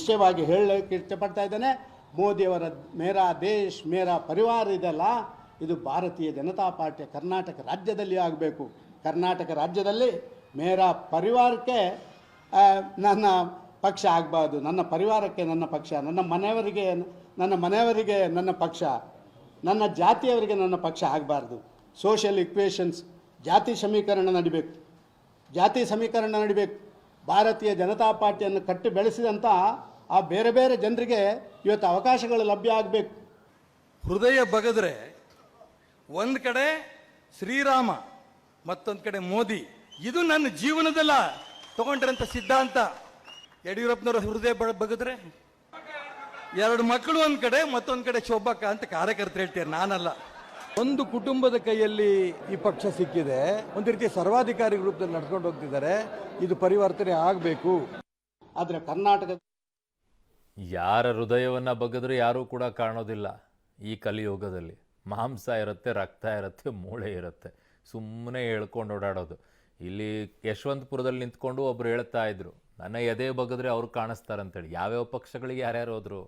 ನಿಶ್ಚಯವಾಗಿ ಹೇಳಲಿಕ್ಕೆ ಇಷ್ಟಪಡ್ತಾ ಇದ್ದೇನೆ. ಮೋದಿಯವರ ಮೇರಾ ದೇಶ್, ಮೇರಾ ಪರಿವಾರ ಇದೆಲ್ಲ ಇದು ಭಾರತೀಯ ಜನತಾ ಪಾರ್ಟಿಯ ಕರ್ನಾಟಕ ರಾಜ್ಯದಲ್ಲಿ ಆಗಬೇಕು. ಕರ್ನಾಟಕ ರಾಜ್ಯದಲ್ಲಿ ಮೇರಾ ಪರಿವಾರಕ್ಕೆ ನನ್ನ ಪಕ್ಷ ಆಗಬಾರ್ದು. ನನ್ನ ಪರಿವಾರಕ್ಕೆ ನನ್ನ ಪಕ್ಷ, ನನ್ನ ಮನೆಯವರಿಗೆ ನನ್ನ ಮನೆಯವರಿಗೆ ನನ್ನ ಪಕ್ಷ, ನನ್ನ ಜಾತಿಯವರಿಗೆ ನನ್ನ ಪಕ್ಷ ಆಗಬಾರ್ದು. ಸೋಷಿಯಲ್ ಇಕ್ವೇಷನ್ಸ್ ಜಾತಿ ಸಮೀಕರಣ ನಡಿಬೇಕು. ಜಾತಿ ಸಮೀಕರಣ ನಡಿಬೇಕು. ಭಾರತೀಯ ಜನತಾ ಪಾರ್ಟಿಯನ್ನು ಕಟ್ಟಿ ಬೆಳೆಸಿದಂಥ ಆ ಬೇರೆ ಬೇರೆ ಜನರಿಗೆ ಇವತ್ತು ಅವಕಾಶಗಳು ಲಭ್ಯ ಆಗಬೇಕು. ಹೃದಯ ಬಗದ್ರೆ ಒಂದು ಕಡೆ ಶ್ರೀರಾಮ, ಮತ್ತೊಂದು ಕಡೆ ಮೋದಿ. ಇದು ನನ್ನ ಜೀವನದಲ್ಲ. ತಗೊಂಡಿರೋಂಥ ಸಿದ್ಧಾಂತ. ಯಡಿಯೂರಪ್ಪನವರ ಹೃದಯ ಬಗದ್ರೆ ಎರಡು ಮಕ್ಕಳು ಒಂದು ಕಡೆ, ಮತ್ತೊಂದು ಕಡೆ ಶೋಭಕ್ಕ ಅಂತ ಕಾರ್ಯಕರ್ತರು ಹೇಳ್ತಾರೆ ನಾನಲ್ಲ. ಒಂದು ಕುಟುಂಬದ ಕೈಯಲ್ಲಿ ಈ ಪಕ್ಷ ಸಿಕ್ಕಿದೆ, ಒಂದು ರೀತಿ ಸರ್ವಾಧಿಕಾರಿ ರೂಪದಲ್ಲಿ ನಡ್ಕೊಂಡು ಹೋಗ್ತಿದ್ದಾರೆ, ಇದು ಪರಿವರ್ತನೆ ಆಗಬೇಕು. ಆದರೆ ಕರ್ನಾಟಕ ಯಾರ ಹೃದಯವನ್ನು ಬಗೆದ್ರೆ ಯಾರೂ ಕೂಡ ಕಾಣೋದಿಲ್ಲ ಈ ಕಲಿಯುಗದಲ್ಲಿ. ಮಾಂಸ ಇರುತ್ತೆ, ರಕ್ತ ಇರುತ್ತೆ, ಮೂಳೆ ಇರುತ್ತೆ. ಸುಮ್ಮನೆ ಹೇಳ್ಕೊಂಡು ಓಡಾಡೋದು. ಇಲ್ಲಿ ಯಶವಂತಪುರದಲ್ಲಿ ನಿಂತ್ಕೊಂಡು ಒಬ್ರು ಹೇಳ್ತಾ ಇದ್ರು, ನನ್ನ ಎದೆ ಬಗೆದ್ರೆ ಅವ್ರು ಕಾಣಿಸ್ತಾರಂತೇಳಿ. ಯಾವ್ಯಾವ ಪಕ್ಷಗಳಿಗೆ ಯಾರ್ಯಾರು ಹೋದ್ರು?